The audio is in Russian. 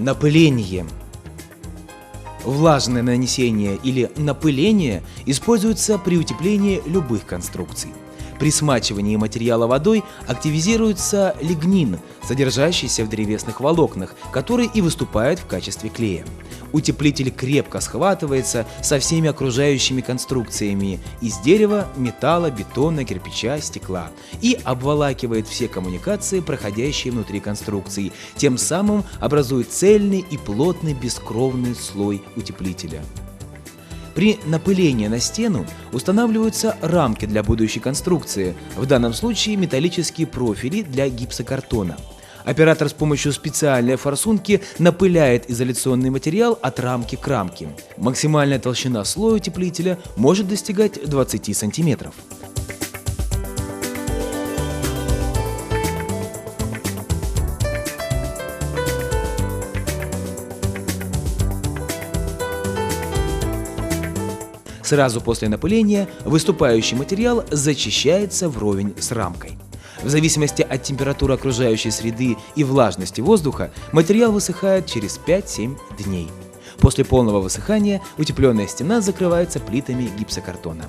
Напыление. Влажное нанесение или напыление используется при утеплении любых конструкций. При смачивании материала водой активизируется лигнин, содержащийся в древесных волокнах, который и выступает в качестве клея. Утеплитель крепко схватывается со всеми окружающими конструкциями из дерева, металла, бетона, кирпича, стекла и обволакивает все коммуникации, проходящие внутри конструкции, тем самым образует цельный и плотный бескровный слой утеплителя. При напылении на стену устанавливаются рамки для будущей конструкции, в данном случае металлические профили для гипсокартона. Оператор с помощью специальной форсунки напыляет изоляционный материал от рамки к рамке. Максимальная толщина слоя утеплителя может достигать 20 сантиметров. Сразу после напыления выступающий материал зачищается вровень с рамкой. В зависимости от температуры окружающей среды и влажности воздуха материал высыхает через 5-7 дней. После полного высыхания утепленная стена закрывается плитами гипсокартона.